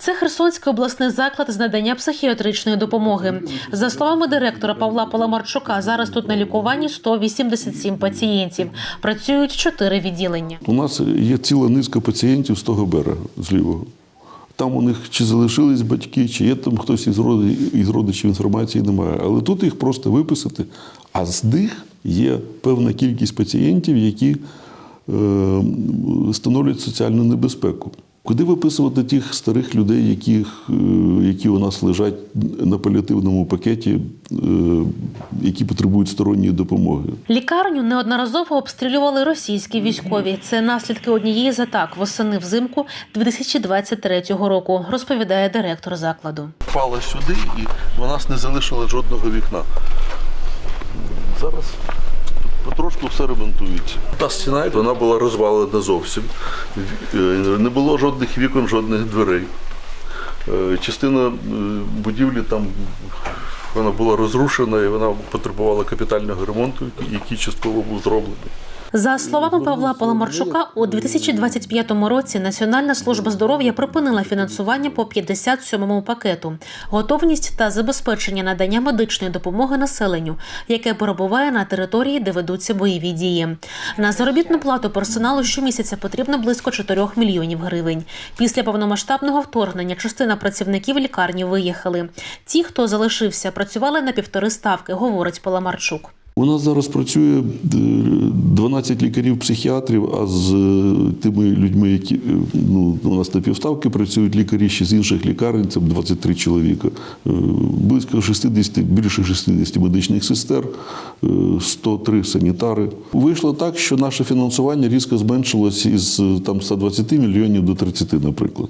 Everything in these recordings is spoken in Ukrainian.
Це Херсонський обласний заклад з надання психіатричної допомоги. За словами директора Павла Паламарчука, зараз тут на лікуванні 187 пацієнтів. Працюють чотири відділення. У нас є ціла низка пацієнтів з того берега, з лівого. Там у них чи залишились батьки, чи є там хтось із із родичів інформації немає. Але тут їх просто виписати. А з них є певна кількість пацієнтів, які е, становлять соціальну небезпеку. Куди виписувати тих старих людей, яких, е, які у нас лежать на паліативному пакеті, е, які потребують сторонньої допомоги? Лікарню неодноразово обстрілювали російські військові. Це наслідки однієї з атак восени взимку 2023 року, розповідає директор закладу. впала сюди і в нас не залишило жодного вікна. Зараз потрошку все ремонтується. Та стіна вона була розвалена зовсім. Е, Не було жодних вікон, жодних дверей. Е, Частина е, будівлі там вона була розрушена і вона потребувала капітального ремонту, який частково був зроблений. За словами Павла Паламарчука, у 2025 році Національна служба здоров'я припинила фінансування по 57-му пакету, готовність та забезпечення надання медичної допомоги населенню, яке перебуває на території, де ведуться бойові дії. На заробітну плату персоналу щомісяця потрібно близько 4 мільйонів гривень. Після повномасштабного вторгнення частина працівників лікарні виїхали. Ті, хто залишився, працювали на півтори ставки, говорить Паламарчук. У нас зараз працює е, 12 лікарів-психіатрів, а з е, тими людьми, які е, ну, у нас на півставки працюють лікарі ще з інших лікарень, це 23 чоловіка. Е, Близько 60, більше 60 медичних сестер, е, 103 санітари. Вийшло так, що наше фінансування різко зменшилось із е, там, 120 мільйонів до 30, наприклад.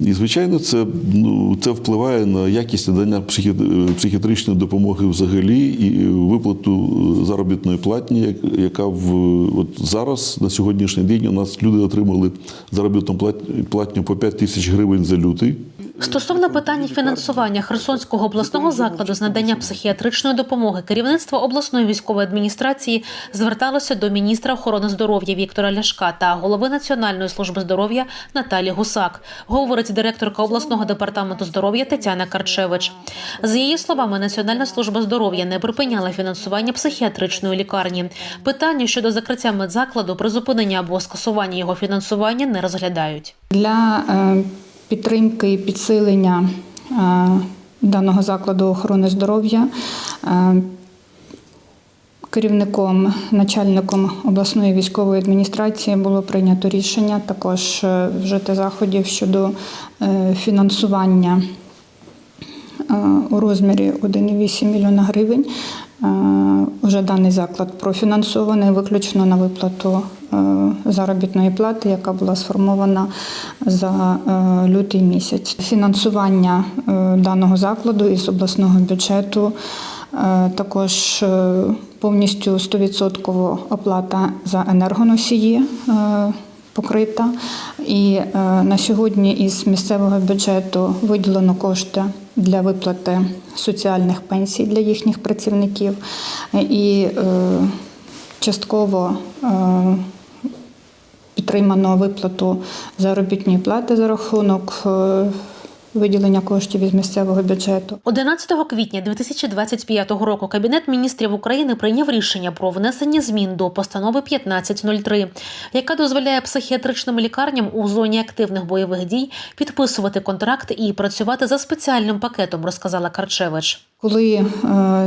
І, звичайно, це, ну, це впливає на якість надання психі- психіатричної допомоги взагалі і виплату заробітної платні, яка в от зараз на сьогоднішній день у нас люди отримали заробітну плат- платню по 5 тисяч гривень за лютий. Стосовно питання фінансування Херсонського обласного закладу з надання психіатричної допомоги, керівництво обласної військової адміністрації зверталося до міністра охорони здоров'я Віктора Ляшка та голови Національної служби здоров'я Наталі Гусак, говорить директорка обласного департаменту здоров'я Тетяна Карчевич. За її словами, Національна служба здоров'я не припиняла фінансування психіатричної лікарні. Питання щодо закриття медзакладу, призупинення або скасування його фінансування не розглядають. Для е, підтримки і підсилення е, даного закладу охорони здоров'я е, керівником, начальником обласної військової адміністрації було прийнято рішення також е, вжити заходів щодо фінансування у розмірі 1,8 мільйона гривень. Уже даний заклад профінансований виключно на виплату заробітної плати, яка була сформована за е, лютий місяць. Фінансування е, даного закладу із обласного бюджету. е, Також е, повністю 100% оплата за енергоносії е, покрита. І е, на сьогодні із місцевого бюджету виділено кошти для виплати соціальних пенсій для їхніх працівників. Е, І е, частково е, підтримано виплату заробітної плати за рахунок е, виділення коштів із місцевого бюджету. 11 квітня 2025 року Кабінет міністрів України прийняв рішення про внесення змін до постанови 1503, яка дозволяє психіатричним лікарням у зоні активних бойових дій підписувати контракт і працювати за спеціальним пакетом, розказала Карчевич. Коли е,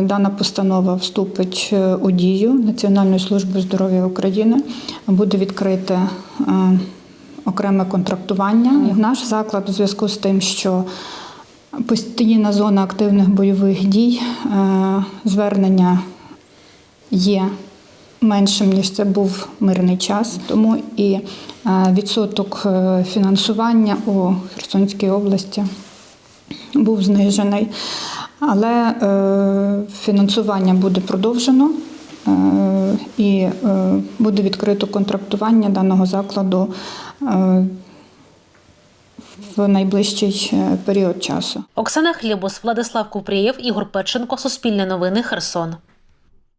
дана постанова вступить е, у дію Національної служби здоров'я України, буде відкрите е, окреме контрактування. Наш заклад у зв'язку з тим, що постійна зона активних бойових дій, звернення є меншим, ніж це був мирний час. Тому і відсоток фінансування у Херсонській області був знижений. Але е, фінансування буде продовжено е, і е, буде відкрито контрактування даного закладу в найближчий період часу. Оксана Хлібус, Владислав Купрієв, Ігор Печенко, Суспільне новини, Херсон.